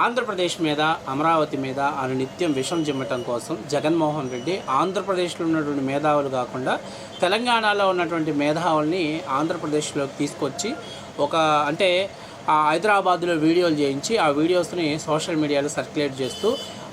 ఆంధ్రప్రదేశ్ మీద అమరావతి మీద ఆయన నిత్యం విషం చిమ్మటం కోసం జగన్మోహన్ రెడ్డి ఆంధ్రప్రదేశ్లో ఉన్నటువంటి మేధావులు కాకుండా తెలంగాణలో ఉన్నటువంటి మేధావుల్ని ఆంధ్రప్రదేశ్లోకి తీసుకొచ్చి ఒక అంటే ఆ హైదరాబాద్లో వీడియోలు చేయించి ఆ వీడియోస్ని సోషల్ మీడియాలో సర్క్యులేట్ చేస్తూ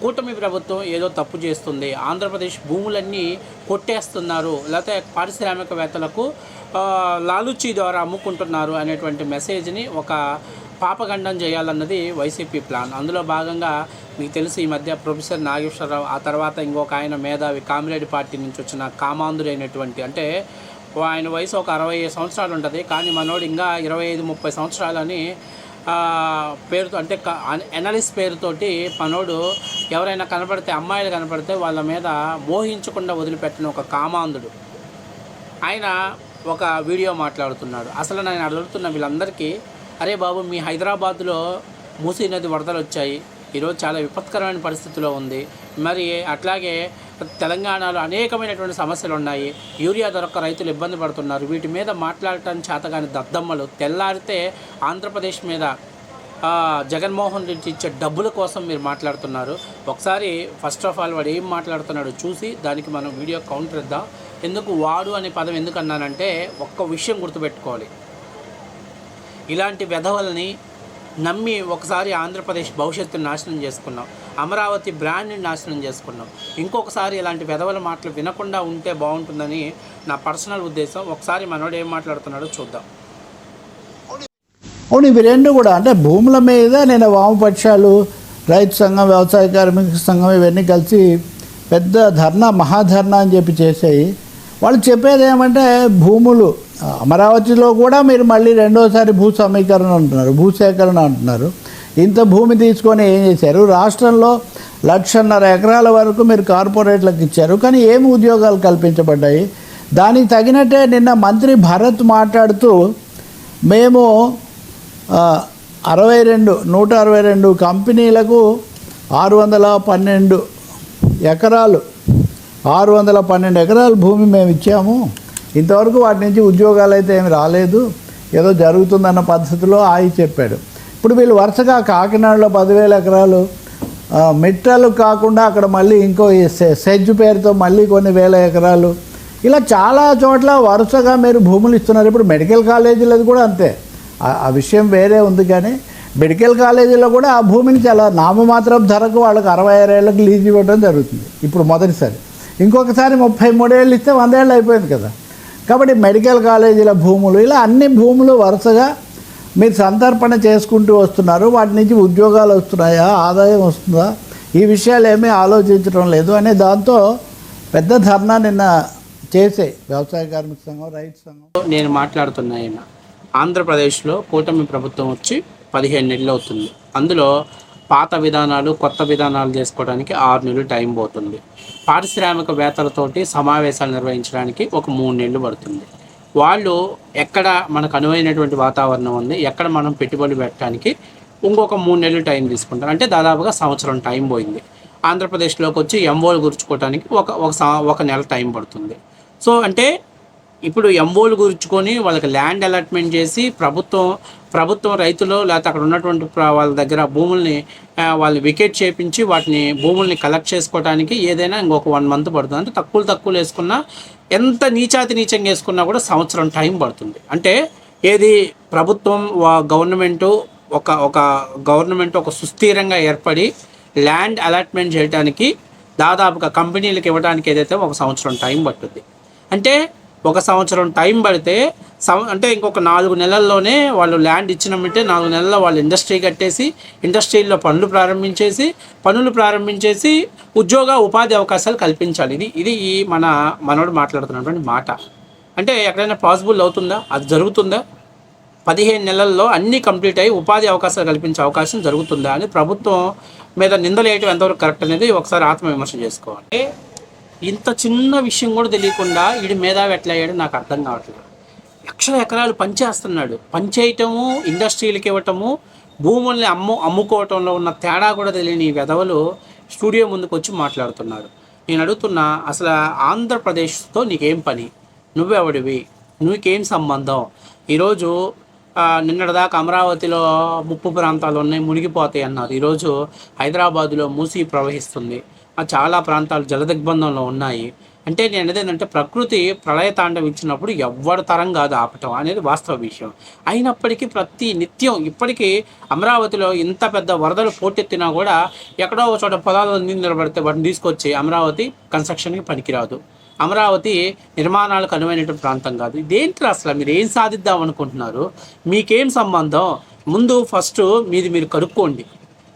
కూటమి ప్రభుత్వం ఏదో తప్పు చేస్తుంది ఆంధ్రప్రదేశ్ భూములన్నీ కొట్టేస్తున్నారు లేకపోతే పారిశ్రామికవేత్తలకు లాలుచీ ద్వారా అమ్ముకుంటున్నారు అనేటువంటి మెసేజ్ని ఒక పాపగండం చేయాలన్నది వైసీపీ ప్లాన్. అందులో భాగంగా మీకు తెలుసు ఈ మధ్య ప్రొఫెసర్ నాగేశ్వరరావు ఆ తర్వాత ఇంకొక ఆయన మేధావి కామిరెడ్డి పార్టీ నుంచి వచ్చిన కామాంధుడైనటువంటి అంటే ఆయన వయసు ఒక అరవై సంవత్సరాలు ఉంటుంది. కానీ మనోడు ఇంకా ఇరవై ఐదు ముప్పై సంవత్సరాలని పేరుతో అంటే ఎనలిస్ట్ పేరుతోటి మనోడు ఎవరైనా కనపడితే అమ్మాయిలు కనపడితే వాళ్ళ మీద మోహించకుండా వదిలిపెట్టిన ఒక కామాంధుడు. ఆయన ఒక వీడియో మాట్లాడుతున్నాడు. అసలు నేను అడుగుతున్న వీళ్ళందరికీ అరే బాబు మీ హైదరాబాద్లో మూసీ నది వరదలు వచ్చాయి. ఈరోజు చాలా విపత్కరమైన పరిస్థితిలో ఉంది. మరి అట్లాగే తెలంగాణలో అనేకమైనటువంటి సమస్యలు ఉన్నాయి. యూరియా దొరక్క రైతులు ఇబ్బంది పడుతున్నారు. వీటి మీద మాట్లాడటానికి చేతగాని దద్దమ్మలు. తెల్లారితే ఆంధ్రప్రదేశ్ మీద జగన్మోహన్ రెడ్డి ఇచ్చే డబ్బుల కోసం మీరు మాట్లాడుతున్నారు. ఒకసారి ఫస్ట్ ఆఫ్ ఆల్ వాడు ఏం మాట్లాడుతున్నాడో చూసి దానికి మనం వీడియో కౌంటర్ ఇద్దాం. ఎందుకు వాడు అనే పదం ఎందుకు అన్నానంటే ఒక్క విషయం గుర్తుపెట్టుకోవాలి. ఇలాంటి వెధవల్ని నమ్మి ఒకసారి ఆంధ్రప్రదేశ్ భవిష్యత్తును నాశనం చేసుకున్నాం. అమరావతి బ్రాండ్ని నాశనం చేసుకున్నాం. ఇంకొకసారి ఇలాంటి వెధవల మాటలు వినకుండా ఉంటే బాగుంటుందని నా పర్సనల్ ఉద్దేశం. ఒకసారి మనోడు ఏం మాట్లాడుతున్నాడో చూద్దాం. అవును ఇవి రెండు కూడా అంటే భూముల మీద నేను వామపక్షాలు రైతు సంఘం వ్యవసాయ కార్మిక సంఘం ఇవన్నీ కలిసి పెద్ద ధర్నా మహాధర్నా అని చెప్పి చేసాయి. వాళ్ళు చెప్పేది ఏమంటే భూములు అమరావతిలో కూడా మీరు మళ్ళీ రెండోసారి భూ సమీకరణ అంటున్నారు భూసేకరణ అంటున్నారు. ఇంత భూమి తీసుకొని ఏం చేశారు? రాష్ట్రంలో లక్షన్నర ఎకరాల వరకు మీరు కార్పొరేట్లకు ఇచ్చారు కానీ ఏమి ఉద్యోగాలు కల్పించబడ్డాయి? దానికి తగినట్టే నిన్న మంత్రి భరత్ మాట్లాడుతూ మేము అరవై రెండు నూట అరవై రెండు కంపెనీలకు ఆరు వందల పన్నెండు ఎకరాలు ఆరు వందల పన్నెండు ఎకరాల భూమి మేము ఇచ్చాము. ఇంతవరకు వాటి నుంచి ఉద్యోగాలు అయితే ఏమి రాలేదు. ఏదో జరుగుతుందన్న పద్ధతిలో ఆయి చెప్పాడు. ఇప్పుడు వీళ్ళు వరుసగా కాకినాడలో పదివేల ఎకరాలు మెట్రలు కాకుండా అక్కడ మళ్ళీ ఇంకో ఈ సె- సెజ్ పేరుతో మళ్ళీ కొన్ని వేల ఎకరాలు. ఇలా చాలా చోట్ల వరుసగా మీరు భూములు ఇస్తున్నారు. ఇప్పుడు మెడికల్ కాలేజీలది కూడా అంతే. ఆ- ఆ విషయం వేరే ఉంది కానీ మెడికల్ కాలేజీలో కూడా ఆ భూమిని చాలా నామమాత్రం ధరకు వాళ్ళకి అరవై ఆరేళ్ళకి లీజ్ ఇవ్వడం జరుగుతుంది. ఇప్పుడు మొదటిసారి. ఇంకొకసారి ముప్పై మూడేళ్ళు ఇస్తే వందేళ్ళు అయిపోయింది కదా. కాబట్టి మెడికల్ కాలేజీల భూములు ఇలా అన్ని భూములు వరుసగా మీరు సంతర్పణ చేసుకుంటూ వస్తున్నారు. వాటి నుంచి ఉద్యోగాలు వస్తున్నాయా? ఆదాయం వస్తుందా? ఈ విషయాలు ఏమీ ఆలోచించడం లేదు అనే దాంతో పెద్ద ధర్నా నిన్న చేసే వ్యవసాయ కార్మిక సంఘం రైతు సంఘం. నేను మాట్లాడుతున్నా ఆయన ఆంధ్రప్రదేశ్లో కూటమి ప్రభుత్వం వచ్చి పదిహేను నెలలు అవుతుంది. అందులో పాత విధానాలు కొత్త విధానాలు చేసుకోవడానికి ఆరు నెలలు టైం పోతుంది. పారిశ్రామికవేత్తలతోటి సమావేశాలు నిర్వహించడానికి ఒక మూడు నెలలు పడుతుంది. వాళ్ళు ఎక్కడ మనకు అనువైనటువంటి వాతావరణం ఉంది ఎక్కడ మనం పెట్టుబడి పెట్టడానికి ఇంకొక మూడు నెలలు టైం తీసుకుంటారు. అంటే దాదాపుగా సంవత్సరం టైం పోయింది. ఆంధ్రప్రదేశ్లోకి వచ్చి ఎంఓలు గుర్చుకోవడానికి ఒక ఒక ఒక నెల టైం పడుతుంది. సో అంటే ఇప్పుడు ఎంఓలు గుర్చుకొని వాళ్ళకి ల్యాండ్ అలాట్మెంట్ చేసి ప్రభుత్వం ప్రభుత్వం రైతులు లేకపోతే అక్కడ ఉన్నటువంటి వాళ్ళ దగ్గర భూముల్ని వాళ్ళు వికెట్ చేపించి వాటిని భూముల్ని కలెక్ట్ చేసుకోవడానికి ఏదైనా ఇంకొక వన్ మంత్ పడుతుంది. అంటే తక్కువ తక్కువలు వేసుకున్నా ఎంత నీచాతి నీచంగా వేసుకున్నా కూడా సంవత్సరం టైం పడుతుంది. అంటే ఏది ప్రభుత్వం గవర్నమెంటు ఒక ఒక గవర్నమెంట్ ఒక సుస్థిరంగా ఏర్పడి ల్యాండ్ అలాట్మెంట్ చేయడానికి దాదాపుగా కంపెనీలకు ఇవ్వడానికి ఏదైతే ఒక సంవత్సరం టైం పట్టుద్ది. అంటే ఒక సంవత్సరం టైం పడితే సం అంటే ఇంకొక నాలుగు నెలల్లోనే వాళ్ళు ల్యాండ్ ఇచ్చినామంటే నాలుగు నెలల్లో వాళ్ళు ఇండస్ట్రీ కట్టేసి ఇండస్ట్రీల్లో పనులు ప్రారంభించేసి పనులు ప్రారంభించేసి ఉద్యోగ ఉపాధి అవకాశాలు కల్పించాలి. ఇది ఇది ఈ మన మనోడు మాట్లాడుతున్నటువంటి మాట. అంటే ఎక్కడైనా పాసిబుల్ అవుతుందా? అది జరుగుతుందా? పదిహేను నెలల్లో అన్నీ కంప్లీట్ అయ్యి ఉపాధి అవకాశాలు కల్పించే అవకాశం జరుగుతుందా అని ప్రభుత్వం మీద నిందలేయటం ఎంతవరకు కరెక్ట్ అనేది ఒకసారి ఆత్మవిమర్శ చేసుకోవాలి. ఇంత చిన్న విషయం కూడా తెలియకుండా వీడి మేధావి ఎట్లా అయ్యాడు నాకు అర్థం కావట్లేదు. లక్షల ఎకరాలు పంచేస్తున్నాడు పంచేయటము ఇండస్ట్రీలకు ఇవ్వటము భూముల్ని అమ్ము అమ్ముకోవటంలో ఉన్న తేడా కూడా తెలియని వెధవలు స్టూడియో ముందుకు వచ్చి మాట్లాడుతున్నారు నేను అడుగుతున్నా అసలు ఆంధ్రప్రదేశ్తో నీకేం పని? నువ్వెవడివి? నీకేం సంబంధం? ఈరోజు నిన్నటిదాకా అమరావతిలో ముప్పు ప్రాంతాలు ఉన్నాయి మునిగిపోతాయి అన్నారు. ఈరోజు హైదరాబాదులో మూసి ప్రవహిస్తుంది. చాలా ప్రాంతాలు జలదిగ్బంధంలో ఉన్నాయి. అంటే నేను అనేది ఏంటంటే ప్రకృతి ప్రళయ తాండవం ఇచ్చినప్పుడు ఎవ్వరి తరం కాదు ఆపటం అనేది వాస్తవ విషయం. అయినప్పటికీ ప్రతి నిత్యం ఇప్పటికీ అమరావతిలో ఇంత పెద్ద వరదలు పోటెత్తినా కూడా ఎక్కడో ఒక చోట పొలాలు నీళ్ళు నిలబడితే వాటిని తీసుకొచ్చి అమరావతి కన్స్ట్రక్షన్కి పనికిరాదు. అమరావతి నిర్మాణాలకు అనువైనటువంటి ప్రాంతం కాదు. ఇదేంటి అసలు మీరు ఏం సాధిద్దాం అనుకుంటున్నారు? మీకేం సంబంధం? ముందు ఫస్ట్ మీది మీరు కడుక్కోండి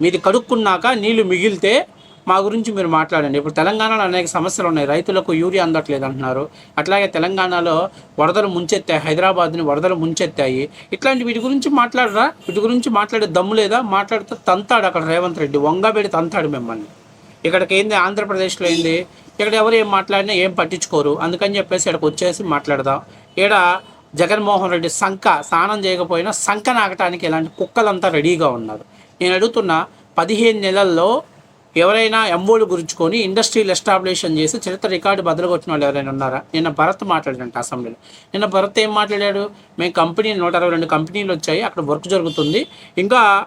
మీది కడుక్కున్నాక నీళ్ళు మిగిలితే మా గురించి మీరు మాట్లాడండి. ఇప్పుడు తెలంగాణలో అనేక సమస్యలు ఉన్నాయి. రైతులకు యూరియా అందట్లేదు అంటున్నారు. అట్లాగే తెలంగాణలో వరదలు ముంచెత్తాయి. హైదరాబాద్ని వరదలు ముంచెత్తాయి. ఇట్లాంటి వీటి గురించి మాట్లాడరా? వీటి గురించి మాట్లాడే దమ్ము లేదా? మాట్లాడితే తంతాడు అక్కడ రేవంత్ రెడ్డి. వంగబెడి తంతాడు మిమ్మల్ని. ఇక్కడికి ఏంది? ఆంధ్రప్రదేశ్లో ఏంది? ఇక్కడ ఎవరు ఏం మాట్లాడినా ఏం పట్టించుకోరు. అందుకని చెప్పేసి ఇక్కడికి వచ్చేసి మాట్లాడదాం. ఈడ జగన్మోహన్ రెడ్డి సంఖ స్నానం చేయకపోయినా సంఖ నాకటానికి ఇలాంటి కుక్కలంతా రెడీగా ఉన్నారు. నేను అడుగుతున్న పదిహేను నెలల్లో ఎవరైనా ఎంఓలు గురించుకొని ఇండస్ట్రీలు ఎస్టాబ్లిషన్ చేసి చరిత్ర రికార్డు బదులుకొచ్చిన వాళ్ళు ఎవరైనా ఉన్నారా? నిన్న భరత్ మాట్లాడాడంట అసెంబ్లీలో. నిన్న భరత్ ఏం మాట్లాడాడు? మేము కంపెనీ నూట అరవై రెండు కంపెనీలు వచ్చాయి అక్కడ వర్క్ జరుగుతుంది. ఇంకా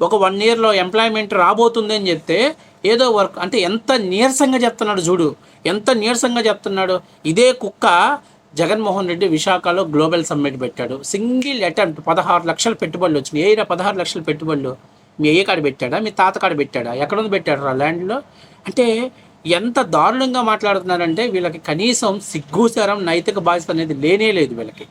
ఒక వన్ ఇయర్లో ఎంప్లాయ్మెంట్ రాబోతుంది అని చెప్తే ఏదో వర్క్ అంటే ఎంత నీరసంగా చెప్తున్నాడు చూడు. ఎంత నీరసంగా చెప్తున్నాడు. ఇదే కుక్క జగన్మోహన్ రెడ్డి విశాఖలో గ్లోబల్ సమ్మిట్ పెట్టాడు. సింగిల్ అటెంప్ట్ పదహారు లక్షల పెట్టుబడులు వచ్చినాయి. ఏ పదహారు లక్షల పెట్టుబడులు? మీ అయ్య కాడ పెట్టాడా? మీ తాత కాడ పెట్టాడా? ఎక్కడుంది పెట్టాడు ల్యాండ్లో? అంటే ఎంత దారుణంగా మాట్లాడుతున్నారంటే వీళ్ళకి కనీసం సిగ్గుసరం నైతిక బాధ్యత అనేది లేనే లేదు వీళ్ళకి.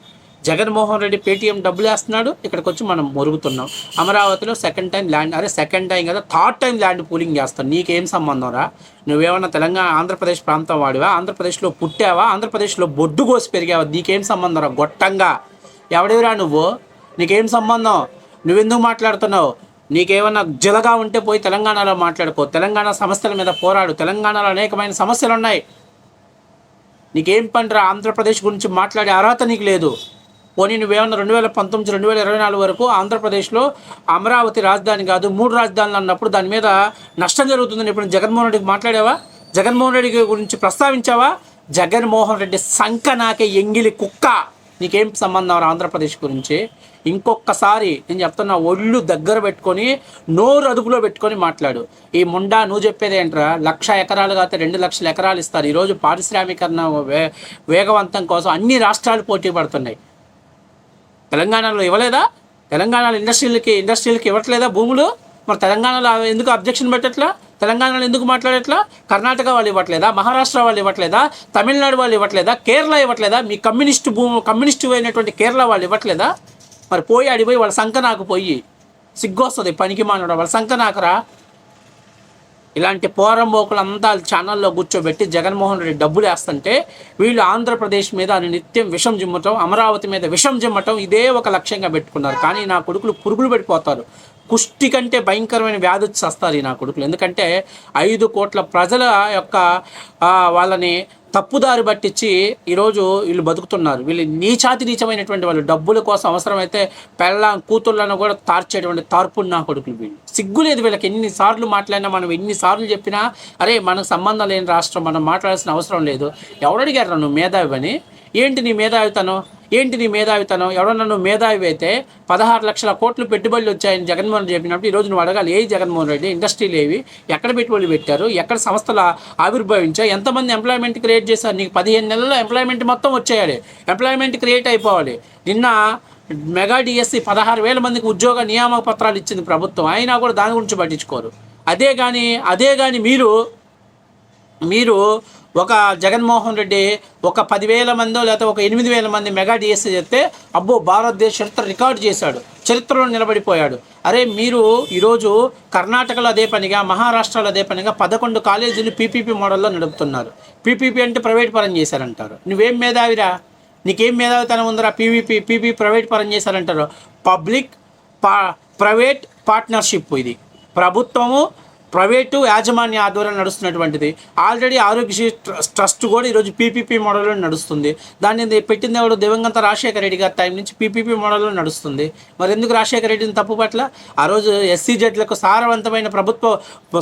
జగన్మోహన్ రెడ్డి పేటీఎం డబ్బులు వేస్తున్నాడు ఇక్కడికి వచ్చి మనం మొరుగుతున్నాం. అమరావతిలో సెకండ్ టైం ల్యాండ్ అదే సెకండ్ టైం కదా థర్డ్ టైం ల్యాండ్ పూలింగ్ చేస్తాం. నీకేం సంబంధం రా? నువ్వేమన్నా తెలంగాణ ఆంధ్రప్రదేశ్ ప్రాంతం వాడివా? ఆంధ్రప్రదేశ్లో పుట్టావా? ఆంధ్రప్రదేశ్లో బొడ్డు కోసి పెరిగావా? నీకేం సంబంధం రా గొట్టంగా? ఎవడివిరా నువ్వు? నీకేం సంబంధం? నువ్వెందుకు మాట్లాడుతున్నావు? నీకేమన్నా జలగా ఉంటే పోయి తెలంగాణలో మాట్లాడుకో. తెలంగాణ సమస్యల మీద పోరాడు. తెలంగాణలో అనేకమైన సమస్యలు ఉన్నాయి నీకేం పండురా ఆంధ్రప్రదేశ్ గురించి మాట్లాడే అర్హత నీకు లేదు. పోనీ నువ్వేమన్నా రెండు వేల పంతొమ్మిది రెండు వేల ఇరవై నాలుగు వరకు ఆంధ్రప్రదేశ్లో అమరావతి రాజధాని కాదు మూడు రాజధానులు అన్నప్పుడు దాని మీద నష్టం జరుగుతుందని ఇప్పుడు జగన్మోహన్ రెడ్డికి మాట్లాడావా? జగన్మోహన్ రెడ్డి గురించి ప్రస్తావించావా? జగన్మోహన్ రెడ్డి సంక నాకే ఎంగిలి కుక్క. నీకేం సంబంధం ఆంధ్రప్రదేశ్ గురించి? ఇంకొకసారి నేను చెప్తున్నా ఒళ్ళు దగ్గర పెట్టుకొని నోరు అదుపులో పెట్టుకొని మాట్లాడు. ఈ ముండా నువ్వు చెప్పేది ఏంట్రా? లక్ష ఎకరాలు కాకపోతే రెండు లక్షల ఎకరాలు ఇస్తారు. ఈరోజు పారిశ్రామికరణ వే వేగవంతం కోసం అన్ని రాష్ట్రాలు పోటీ పడుతున్నాయి. తెలంగాణలో ఇవ్వలేదా? తెలంగాణలో ఇండస్ట్రీలకి ఇండస్ట్రీలకి ఇవ్వట్లేదా భూములు? మరి తెలంగాణలో ఎందుకు అబ్జెక్షన్ పెట్టట్లా? తెలంగాణలో ఎందుకు మాట్లాడట్లా? కర్ణాటక వాళ్ళు ఇవ్వట్లేదా? మహారాష్ట్ర వాళ్ళు ఇవ్వట్లేదా? తమిళనాడు వాళ్ళు ఇవ్వట్లేదా? కేరళ ఇవ్వట్లేదా? మీ కమ్యూనిస్ట్ భూము కమ్యూనిస్టు అయినటువంటి కేరళ వాళ్ళు ఇవ్వట్లేదా? మరి పోయి అడిపోయి వాళ్ళ సంఖ నాకు పోయి సిగ్గొస్తుంది పనికి మానడం. వాళ్ళ సంఖ నాకరా. ఇలాంటి పోరంబోకులు అంతా ఛానల్లో కూర్చోబెట్టి జగన్మోహన్ రెడ్డి డబ్బులు వేస్తుంటే వీళ్ళు ఆంధ్రప్రదేశ్ మీద అని నిత్యం విషం జిమ్మటం అమరావతి మీద విషం జిమ్మటం ఇదే ఒక లక్ష్యంగా పెట్టుకున్నారు. కానీ నా కొడుకులు పురుగులు పెట్టిపోతారు కుష్టి కంటే భయంకరమైన వ్యాధి వచ్చి వస్తారు ఈ నా కొడుకులు. ఎందుకంటే ఐదు కోట్ల ప్రజల యొక్క వాళ్ళని తప్పుదారి పట్టించి ఈరోజు వీళ్ళు బతుకుతున్నారు. వీళ్ళు నీచాతి నీచమైనటువంటి వాళ్ళు. డబ్బుల కోసం అవసరమైతే పెళ్ళ కూతుళ్ళను కూడా తార్చేటువంటి తార్పుడు నా కొడుకులు వీళ్ళు. సిగ్గు లేదు వీళ్ళకి ఎన్నిసార్లు మాట్లాడినా మనం ఎన్నిసార్లు చెప్పినా అరే మనకు సంబంధం లేని రాష్ట్రం మనం మాట్లాడాల్సిన అవసరం లేదు. ఎవరు అడిగారు నువ్వు మేధావి అని? ఏంటి నీ మేధావితనం? ఏంటి నీ మేధావితనం? ఎవడన్నా నువ్వు మేధావి అయితే పదహారు లక్షల కోట్లు పెట్టుబడులు వచ్చాయని జగన్మోహన్ రెడ్డి చెప్పినప్పుడు ఈరోజు నువ్వు అడగాలి ఏ జగన్మోహన్ రెడ్డి ఇండస్ట్రీలు ఏవి? ఎక్కడ పెట్టుబడులు పెట్టారు? ఎక్కడ సంస్థలు ఆవిర్భవించాయి? ఎంతమంది ఎంప్లాయ్మెంట్ క్రియేట్ చేశారు? నీకు పదిహేను నెలల్లో ఎంప్లాయ్మెంట్ మొత్తం వచ్చేయాలి. ఎంప్లాయ్మెంట్ క్రియేట్ అయిపోవాలి. నిన్న మెగా డిఎస్సి పదహారు వేల మందికి ఉద్యోగ నియామక పత్రాలు ఇచ్చింది ప్రభుత్వం. అయినా కూడా దాని గురించి పట్టించుకోరు. అదే కానీ అదే కానీ మీరు మీరు ఒక జగన్మోహన్ రెడ్డి ఒక పదివేల మందో లేకపోతే ఒక ఎనిమిది వేల మంది మెగా డిఎస్సీ చేస్తే అబ్బో భారతదేశ చరిత్ర రికార్డు చేశాడు. చరిత్రలో నిలబడిపోయాడు. అరే మీరు ఈరోజు కర్ణాటకలో అదే పనిగా మహారాష్ట్రలో అదే పనిగా పదకొండు కాలేజీలు పీపీపీ మోడల్లో నడుపుతున్నారు. పీపీపీ అంటే ప్రైవేట్ పరం చేశారంటారు. నువ్వేం మేధావిరా? నీకేం మేధావితనం ఉందిరా? పీవీపీ పీపీ ప్రైవేట్ పరం చేశారంటారు. పబ్లిక్ పా ప్రైవేట్ పార్ట్నర్షిప్ ఇది. ప్రభుత్వము ప్రైవేటు యాజమాన్య ఆధ్వర్యంలో నడుస్తున్నటువంటిది. ఆల్రెడీ ఆరోగ్యశ్రీ ట్రస్ట్ కూడా ఈరోజు పీపీపీ మోడల్లో నడుస్తుంది. దాన్ని పెట్టింది ఎవడు దివంగత రాజశేఖర రెడ్డి గారి టైం నుంచి పీపీపీ మోడల్లో నడుస్తుంది. మరి ఎందుకు రాజశేఖర రెడ్డిని తప్పు పట్ల? ఆ రోజు ఎస్సీ జడ్లకు సారవంతమైన ప్రభుత్వ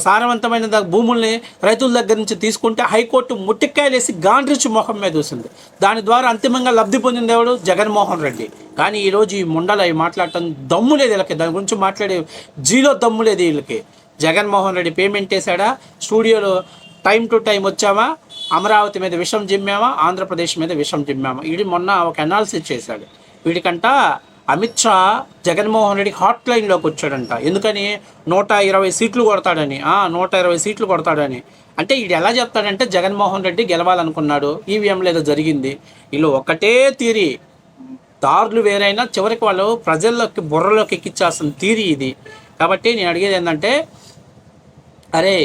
సారవంతమైన భూముల్ని రైతుల దగ్గర నుంచి తీసుకుంటే హైకోర్టు ముట్టికాయలు వేసి గాండ్రిచి మొహం మీద చూసింది. దాని ద్వారా అంతిమంగా లబ్ధి పొందింది ఎవడు జగన్మోహన్ రెడ్డి. కానీ ఈరోజు ఈ ముండలు అవి మాట్లాడటం దమ్ము లేదు వీళ్ళకి. దాని గురించి మాట్లాడే జీలో దమ్ము లేదు వీళ్ళకి. జగన్మోహన్ రెడ్డి పేమెంట్ వేసాడా స్టూడియోలో టైం టు టైం వచ్చామా? అమరావతి మీద విషం జిమ్మామా? ఆంధ్రప్రదేశ్ మీద విషం జిమ్మామా? వీడి మొన్న ఒక అనాలిసిస్ చేశాడు. వీడికంట అమిత్ షా జగన్మోహన్ రెడ్డి హాట్ లైన్లోకి వచ్చాడంట. ఎందుకని? నూట ఇరవై సీట్లు కొడతాడని. నూట ఇరవై సీట్లు కొడతాడని. అంటే వీడు ఎలా చెప్తాడంటే జగన్మోహన్ రెడ్డి గెలవాలనుకున్నాడు. ఈవీఎంలో ఏదో జరిగింది. వీళ్ళు ఒకటే తీరి దారులు వేరైనా చివరికి వాళ్ళు ప్రజల్లోకి బుర్రలోకి ఎక్కించాల్సిన తీరి ఇది. కాబట్టి నేను అడిగేది ఏంటంటే అరే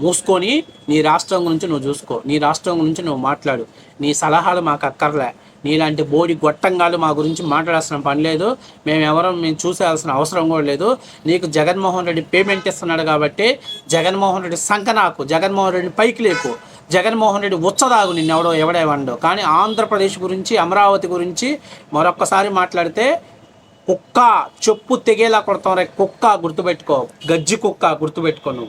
మూసుకొని నీ రాష్ట్రం గురించి నువ్వు చూసుకో. నీ రాష్ట్రం గురించి నువ్వు మాట్లాడు. నీ సలహాలు మాకు అక్కర్లే. నీలాంటి బోడి గొట్టంగాలు మా గురించి మాట్లాడాల్సిన పని లేదు. మేము ఎవరం మేము చూసేయాల్సిన అవసరం కూడా లేదు. నీకు జగన్మోహన్ రెడ్డి పేమెంట్ ఇస్తున్నాడు కాబట్టి జగన్మోహన్ రెడ్డి సంక నాకు. జగన్మోహన్ రెడ్డి పైకి లేపు. జగన్మోహన్ రెడ్డి ఉచ్చదాగు నిన్ను ఎవడో ఎవడేవండో కానీ ఆంధ్రప్రదేశ్ గురించి అమరావతి గురించి మరొక్కసారి మాట్లాడితే కుక్క చెప్పు తెగేలా కొడతాం రే కుక్క గుర్తుపెట్టుకో గజ్జి కుక్క గుర్తుపెట్టుకో నువ్వు.